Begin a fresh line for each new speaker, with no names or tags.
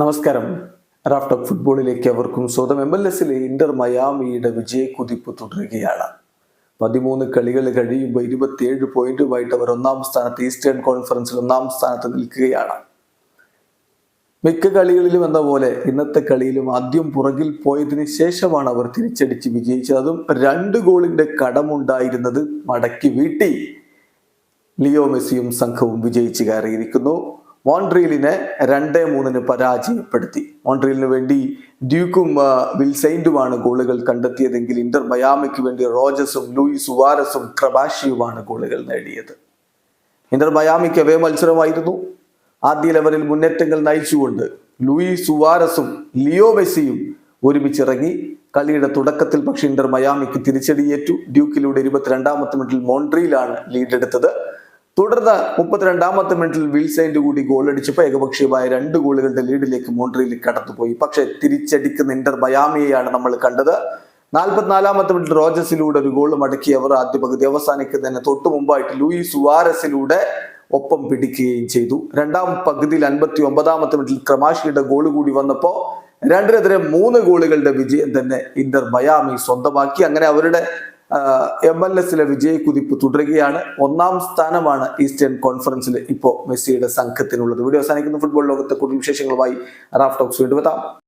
നമസ്കാരം. റാഫ്റ്റോക്ക് ഫുട്ബോളിലേക്ക് അവർക്കും സ്വന്തം എം എൽ എസിലെ ഇന്റർ മയാമിയുടെ വിജയക്കുതിപ്പ് തുടരുകയാണ്. പതിമൂന്ന് കളികൾ കഴിയുമ്പോൾ ഇരുപത്തിയേഴ് പോയിന്റുമായിട്ട് അവർ ഒന്നാം സ്ഥാനത്ത് ഈസ്റ്റേൺ കോൺഫറൻസിൽ ഒന്നാം സ്ഥാനത്ത് നിൽക്കുകയാണ്. മിക്ക കളികളിലും എന്ന പോലെ ഇന്നത്തെ കളിയിലും ആദ്യം പുറകിൽ പോയതിനു ശേഷമാണ് അവർ തിരിച്ചടിച്ച് വിജയിച്ചത്. അതും രണ്ട് ഗോളിന്റെ കടമുണ്ടായിരുന്നത് മടക്കി വീട്ടി. ലിയോ മെസ്സിയും സംഘവും വിജയിച്ച് കയറിയിരിക്കുന്നു. മോൺട്രിയലിനെ രണ്ട് മൂന്നിന് പരാജയപ്പെടുത്തി. മോൺട്രിയലിന് വേണ്ടി ഡ്യൂക്കും വിൽസൈൻഡുമാണ് ഗോളുകൾ കണ്ടെത്തിയതെങ്കിൽ ഇന്റർ മയാമിക്ക് വേണ്ടി റോജസും ലൂയിസ് സുവാരസും ക്രബാഷിയുമാണ് ഗോളുകൾ നേടിയത്. ഇന്റർ മയാമിക്ക് അവേ മത്സരമായിരുന്നു. ആദ്യ ലെവലിൽ മുന്നേറ്റങ്ങൾ നയിച്ചുകൊണ്ട് ലൂയിസ് സുവാരസും ലിയോ മെസ്സിയും ഒരുമിച്ചിറങ്ങി. കളിയുടെ തുടക്കത്തിൽ പക്ഷേ ഇന്റർ മയാമിക്ക് തിരിച്ചടിയേറ്റു. ഡ്യൂക്കിലൂടെ ഇരുപത്തിരണ്ടാമത്തെ മിനിറ്റിൽ മോൺട്രിയിലാണ് ലീഡെടുത്തത്. തുടർന്ന് മുപ്പത്തിരണ്ടാമത്തെ മിനിറ്റിൽ വിൽസൈന്റെ കൂടി ഗോൾ അടിച്ചപ്പോൾ ഏകപക്ഷീയമായ രണ്ട് ഗോളുകളുടെ ലീഡിലേക്ക് മോൺട്രിയിൽ കടത്തുപോയി പക്ഷേ തിരിച്ചടിക്കുന്ന ഇന്റർ മയാമിയെയാണ് നമ്മൾ കണ്ടത്. നാൽപ്പത്തിനാലാമത്തെ മിനിറ്റ് റോജസിലൂടെ ഒരു ഗോൾ മടക്കി അവർ ആദ്യ പകുതി അവസാനിക്കുന്നതിന് തൊട്ടു മുമ്പായിട്ട് ലൂയിസ് സുവാരസിലൂടെ ഒപ്പം പിടിക്കുകയും ചെയ്തു. രണ്ടാം പകുതിയിൽ അൻപത്തി ഒമ്പതാമത്തെ മിനിറ്റിൽ ക്രമാഷിയുടെ ഗോൾ കൂടി വന്നപ്പോൾ രണ്ടിനെതിരെ മൂന്ന് ഗോളുകളുടെ വിജയം തന്നെ ഇന്റർ മയാമി സ്വന്തമാക്കി. അങ്ങനെ അവരുടെ എം എൽ എസിലെ വിജയക്കുതിപ്പ് തുടരുകയാണ്. ഒന്നാം സ്ഥാനമാണ് ഈസ്റ്റേൺ കോൺഫറൻസിൽ ഇപ്പോൾ മെസ്സിയുടെ സംഘത്തിനുള്ളത്. വീഡിയോ അവസാനിക്കുന്ന. ഫുട്ബോൾ ലോകത്തെ കൂടുതൽ വിശേഷങ്ങളുമായി റാഫ് ടോക്സ് വീണ്ടും എത്താം.